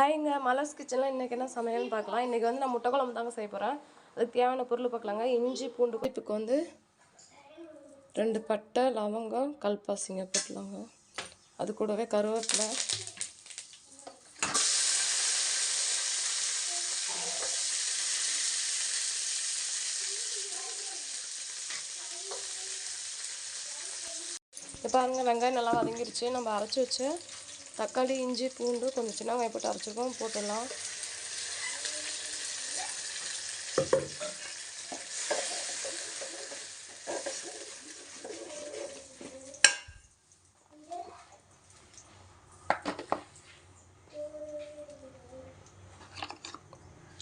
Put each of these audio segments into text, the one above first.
ஹாய்ங்க மலர்ஸ் கிச்சனில் இன்றைக்கி என்ன சமையல்னு பார்க்கலாம். இன்றைக்கி வந்து நான் முட்டை குழம்பு தாங்க செய்ய போகிறேன் அதுக்கு தேவையான பொருள் பார்க்கலாங்க. இஞ்சி பூண்டு இதுக்கு வந்து ரெண்டு பட்டை லவங்கம் கல்பாசிங்க போட்டுலாங்க. அது கூடவே கருவேப்பிலை. இப்போ பாருங்க வெங்காயம் நல்லா வதங்கிருச்சு. நம்ம அரைச்சி வச்சு தக்காளி இஞ்சி பூண்டு கொஞ்சம் சின்ன வெங்காயம் போட்டு அரைச்சிருக்கோம். போட்டுடலாம்.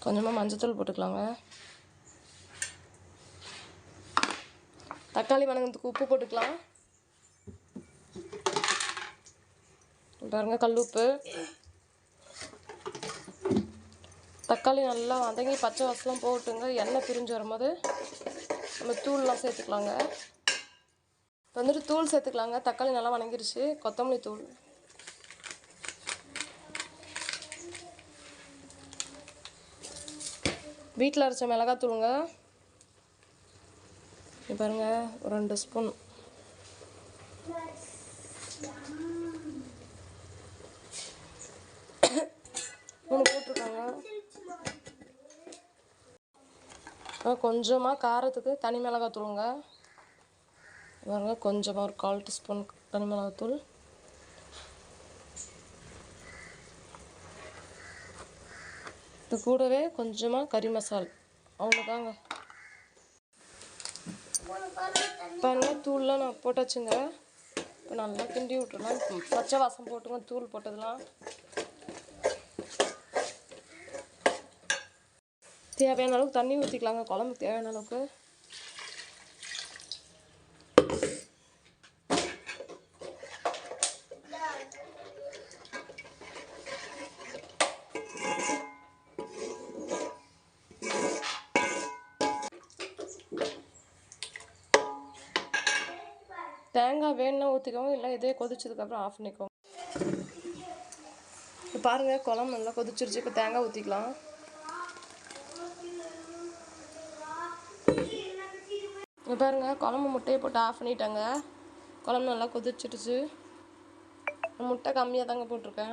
கொஞ்சமாக மஞ்சத்தூள் போட்டுக்கலாங்க. தக்காளி வணங்கிறதுக்கு உப்பு போட்டுக்கலாம். பாருங்க கல்லுப்பு. தக்காளி நல்லா வதங்கி பச்சை வாசலாம் போட்டுங்க எண்ணெய் பிரிஞ்சு வரும்போது நம்ம தூள்லாம் சேர்த்துக்கலாங்க. இப்போ வந்துட்டு தூள் சேர்த்துக்கலாங்க. தக்காளி நல்லா வணங்கிருச்சு. கொத்தமல்லி தூள். வீட்டில் அரைச்ச மிளகாய் தூளுங்க பாருங்க ஒரு ரெண்டு ஸ்பூன். மூணு போட்டிருக்காங்க. கொஞ்சமாக காரத்துக்கு தனி மிளகாய் தூளுங்க பாருங்க கொஞ்சமாக ஒரு கால் டீஸ்பூன் தனி மிளகாத்தூள். இது கூடவே கொஞ்சமாக கறி மசால். அவ்வளோதாங்க பாருங்க தூள்லாம் நான் போட்டாச்சுங்க. இப்போ நல்லா கிண்டி விட்டுறலாம். பச்சை வாசம் போட்டுங்க தூள் போட்டதெல்லாம் தேவையான அளவுக்கு தண்ணி ஊற்றிக்கலாங்க குழம்புக்கு தேவையான அளவுக்கு. தேங்காய் வேணும்னா ஊற்றிக்கோங்க இல்லை இதே கொதிச்சதுக்கப்புறம் ஆஃப் பண்ணிக்கோங்க. பாருங்கள் குழம்பு நல்லா கொதிச்சிருச்சு. இப்போ தேங்காய் ஊற்றிக்கலாம் இங்க பாருங்க குழம்பு முட்டையை போட்டு ஆஃப் பண்ணிட்டாங்க. குழம்பு நல்லா கொதிச்சிடுச்சு. முட்டை கம்மியாக தாங்க போட்டிருக்கேன்.